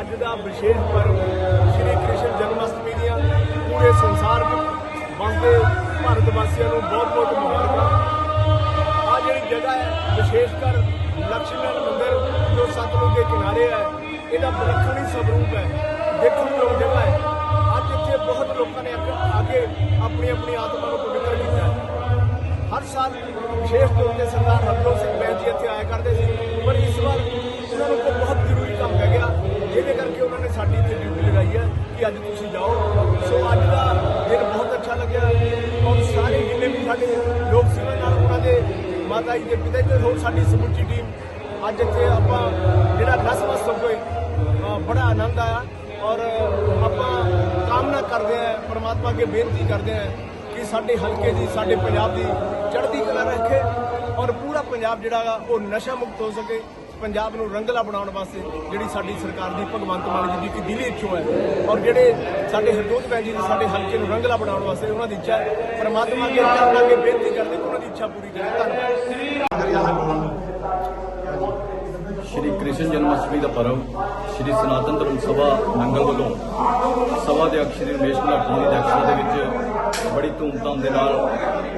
ਅੱਜ ਦਾ ਵਿਸ਼ੇਸ਼ ਪਰਵ ਸ਼੍ਰੀ ਕ੍ਰਿਸ਼ਨ ਜਨਮ ਅਸ਼ਟਮੀ ਦੀਆਂ ਪੂਰੇ ਸੰਸਾਰ ਵਿੱਚ ਵਸਦੇ ਭਾਰਤ ਵਾਸੀਆਂ ਨੂੰ ਬਹੁਤ ਬਹੁਤ ਮੁਬਾਰਕਾਂ। ਆ ਜਿਹੜੀ ਜਗ੍ਹਾ ਹੈ, ਵਿਸ਼ੇਸ਼ ਕਰ ਲక్ష్ਮਣ ਮੰਦਿਰ, ਜੋ ਸਤਲੁਜ ਦੇ ਕਿਨਾਰੇ ਹੈ, ਇਹਦਾ ਵਿਲੱਖਣੀ ਹੀ ਸਰੂਪ ਹੈ, ਦੇਖਣ ਯੋਗ ਜਗ੍ਹਾ ਹੈ। ਅੱਜ ਇੱਥੇ ਬਹੁਤ ਲੋਕਾਂ ਨੇ ਅੱਗੇ ਆਪਣੀ ਆਪਣੀ ਆਤਮਾ ਨੂੰ ਪਵਿੱਤਰ ਕੀਤਾ ਹਰ ਸਾਲ ਵਿਸ਼ੇਸ਼ ਤੌਰ ਤੇ ਸਰਦਾਰ ਹਰਜੋਤ ਸਿੰਘ ਬੈਂਸ ਜੀ ਇੱਥੇ ਆਇਆ ਕਰਦੇ ਸੀ। ਅੱਜ ਤੁਸੀਂ ਜਾਓ। ਸੋ ਅੱਜ ਦਾ ਦਿਨ ਬਹੁਤ ਅੱਛਾ ਲੱਗਿਆ ਔਰ ਸਾਰੇ ਜਿੰਨੇ ਵੀ ਸਾਡੇ ਲੋਕ ਸੇਵਾ ਨਾਲ ਉਹਨਾਂ ਦੇ ਮਾਤਾ ਜੀ ਦੇ ਪਿਤਾ ਜੀ ਹੋਰ ਸਾਡੀ ਸਮੁੱਚੀ ਟੀਮ ਅੱਜ ਇੱਥੇ ਆਪਾਂ ਜਿਹੜਾ ਨਸਮਸਤਕ ਹੋਏ ਅ, ਬੜਾ ਆਨੰਦ ਆਇਆ ਔਰ ਆਪਾਂ ਕਾਮਨਾ ਕਰਦੇ ਹਾਂ ਪਰਮਾਤਮਾ ਅੱਗੇ ਬੇਨਤੀ ਕਰਦੇ ਹਾਂ ਕਿ ਸਾਡੇ ਹਲਕੇ ਦੀ ਸਾਡੇ ਪੰਜਾਬ ਦੀ ਚੜ੍ਹਦੀ ਕਲਾ ਰੱਖੇ ਔਰ ਪੂਰਾ ਪੰਜਾਬ ਜਿਹੜਾ ਉਹ ਨਸ਼ਾ ਮੁਕਤ ਹੋ ਸਕੇ। ਪੰਜਾਬ ਨੂੰ ਰੰਗਲਾ ਬਣਾਉਣ ਵਾਸਤੇ ਜਿਹੜੀ ਸਾਡੀ ਸਰਕਾਰ ਦੀ ਭਗਵੰਤ ਮਾਨ ਜੀ ਦੀ ਇੱਕ ਦਿਲੀ ਇੱਛਾ ਹੈ। ਔਰ ਜਿਹੜੇ ਸਾਡੇ ਹਰਜੋਤ ਭੈਣ ਜੀ ਦੀ ਸਾਡੇ ਹਲਕੇ ਨੂੰ ਰੰਗਲਾ ਬਣਾਉਣ ਵਾਸਤੇ ਉਹਨਾਂ ਦੀ ਇੱਛਾ ਹੈ। ਪਰਮਾਤਮਾ ਅੱਗੇ ਚਰਨ ਅੱਗੇ ਬੇਨਤੀ ਕਰਦੇ ਕਿ ਉਹਨਾਂ ਦੀ ਇੱਛਾ ਪੂਰੀ ਕਰੇ। ਧੰਨਵਾਦ। ਸ਼੍ਰੀ ਕ੍ਰਿਸ਼ਨ ਜਨਮ ਅਸ਼ਟਮੀ ਦਾ ਪਰਵ, ਸ਼੍ਰੀ ਸਨਾਤਨ ਧਰਮ ਸਭਾ ਨੰਗਲ ਵੱਲੋਂ ਸਭਾ ਦੇ ਅਕਸ਼ਰੀ ਰਮੇਸ਼ ਗੁਲਾਟੀ ਜੀ ਦੀ ਅਧਿਕਸ਼ਤਾ ਦੇ ਵਿੱਚ ਬੜੀ ਧੂਮਧਾਮ ਦੇ ਨਾਲ,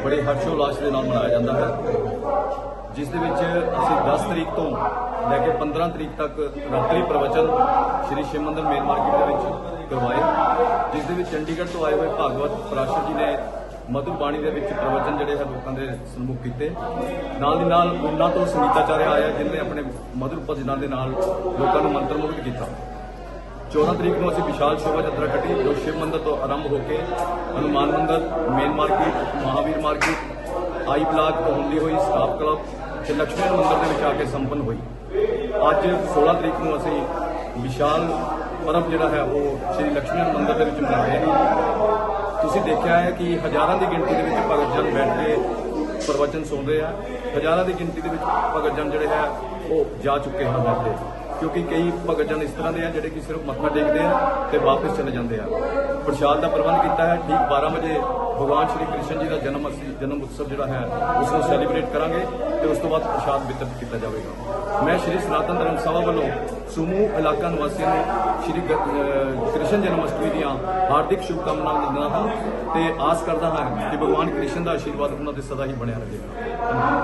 ਬੜੇ ਹਰਸ਼ੋਲਾਸ ਦੇ ਨਾਲ ਮਨਾਇਆ ਜਾਂਦਾ ਹੈ। ਜਿਸ ਦੇ ਵਿੱਚ ਅਸੀਂ 10 ਤਰੀਕ ਤੋਂ ਲੈ ਕੇ 15 ਤਰੀਕ ਤੱਕ ਰਾਤਰੀ ਪ੍ਰਵਚਨ ਸ਼੍ਰੀ ਸ਼ਿਵ ਮੰਦਰ ਮੇਨ ਮਾਰਕੀਟ ਦੇ ਵਿੱਚ ਕਰਵਾਏ, ਜਿਸ ਦੇ ਵਿੱਚ ਚੰਡੀਗੜ੍ਹ ਤੋਂ ਆਏ ਹੋਏ ਭਾਗਵਤ ਪ੍ਰਾਸ਼ਰ ਜੀ ਨੇ ਮਧੁਰ ਬਾਣੀ ਦੇ ਵਿੱਚ ਪ੍ਰਵਚਨ ਜਿਹੜੇ ਹੈ ਲੋਕਾਂ ਦੇ ਸਨਮੁਖ ਕੀਤੇ। ਨਾਲ ਦੀ ਨਾਲ ਉਹਨਾਂ ਤੋਂ ਸੰਗੀਤਾਚਾਰਿਆ ਆਇਆ, ਜਿਨ੍ਹਾਂ ਨੇ ਆਪਣੇ ਮਧੁਰ ਭਜਨਾਂ ਦੇ ਨਾਲ ਲੋਕਾਂ ਨੂੰ ਮੰਤਰਮੁਗਧ ਕੀਤਾ। 14 ਤਰੀਕ ਨੂੰ ਅਸੀਂ ਵਿਸ਼ਾਲ ਸ਼ੋਭਾ ਯਾਤਰਾ ਕੱਢੀ, ਜੋ ਸ਼ਿਵ ਮੰਦਰ ਤੋਂ ਆਰੰਭ ਹੋ ਕੇ ਹਨੂਮਾਨ ਮੰਦਰ, main market, Mahavir market I block ਕੌਂਦੀ ਹੋਈ ਸਟਾਫ ਕਲੱਬ ਤੇ ਲక్ష్ਮਣ ਮੰਦਰ ਦੇ ਵਿੱਚ ਆ ਕੇ ਸੰਪੰਨ ਹੋਈ। ਅੱਜ 16 ਤਰੀਕ ਨੂੰ ਅਸੀਂ ਵਿਸ਼ਾਲ ਪਰਬ ਜਿਹੜਾ ਹੈ ਉਹ ਸ੍ਰੀ ਲਕਸ਼ਮੀ ਮੰਦਰ ਦੇ ਵਿੱਚ ਮਨਾਇਆ ਹੈ ਤੁਸੀਂ ਦੇਖਿਆ ਹੈ ਕਿ ਹਜ਼ਾਰਾਂ ਦੀ ਗਿਣਤੀ ਦੇ ਵਿੱਚ ਭਗਤ ਜਨ ਬੈਠ ਕੇ ਪ੍ਰਵਚਨ ਸੁਣਦੇ ਰਹੇ ਆ। ਹਜ਼ਾਰਾਂ ਦੀ ਗਿਣਤੀ ਦੇ ਵਿੱਚ ਭਗਤ ਜਨ ਜਿਹੜੇ ਹੈ ਉਹ ਜਾ ਚੁੱਕੇ ਹਨ ਵਾਪਸ। ਕਿਉਂਕਿ ਕਈ ਭਗਤ ਜਨ ਇਸ ਤਰ੍ਹਾਂ ਦੇ ਆ ਜਿਹੜੇ ਕਿ ਸਿਰਫ ਮੱਥਾ ਟੇਕਦੇ ਆ ਤੇ ਵਾਪਸ ਚਲੇ ਜਾਂਦੇ ਆ। ਪ੍ਰਸ਼ਾਦ ਦਾ ਪ੍ਰਬੰਧ ਕੀਤਾ ਹੈ, ਠੀਕ 12 ਵਜੇ ਭਗਵਾਨ ਸ਼੍ਰੀ ਕ੍ਰਿਸ਼ਨ ਜੀ ਦਾ ਜਨਮ ਅਸੀਂ, ਜਨਮ ਉਤਸਵ ਜਿਹੜਾ ਹੈ, ਉਸ ਨੂੰ ਸੈਲੀਬ੍ਰੇਟ ਕਰਾਂਗੇ ਤੇ ਉਸ ਤੋਂ ਬਾਅਦ ਪ੍ਰਸ਼ਾਦ ਵਿਤਰਿਤ ਕੀਤਾ ਜਾਵੇਗਾ। ਮੈਂ ਸ਼੍ਰੀ ਸਨਾਤਨ ਧਰਮ ਸਭਾ ਵੱਲੋਂ ਸਮੂਹ ਇਲਾਕਾ ਨਿਵਾਸੀਆਂ ਨੂੰ ਸ਼੍ਰੀ ਗ- ਕ੍ਰਿਸ਼ਨ ਜਨਮ ਅਸ਼ਟਮੀ ਦੀਆਂ ਹਾਰਦਿਕ ਸ਼ੁਭਕਾਮਨਾਵਾਂ ਦਿੰਦਾ ਹਾਂ ਤੇ ਆਸ ਕਰਦਾ ਹਾਂ ਕਿ ਭਗਵਾਨ ਕ੍ਰਿਸ਼ਨ ਦਾ ਆਸ਼ੀਰਵਾਦ ਉਹਨਾਂ ਤੇ ਸਦਾ ਹੀ ਬਣਿਆ ਰਹੇ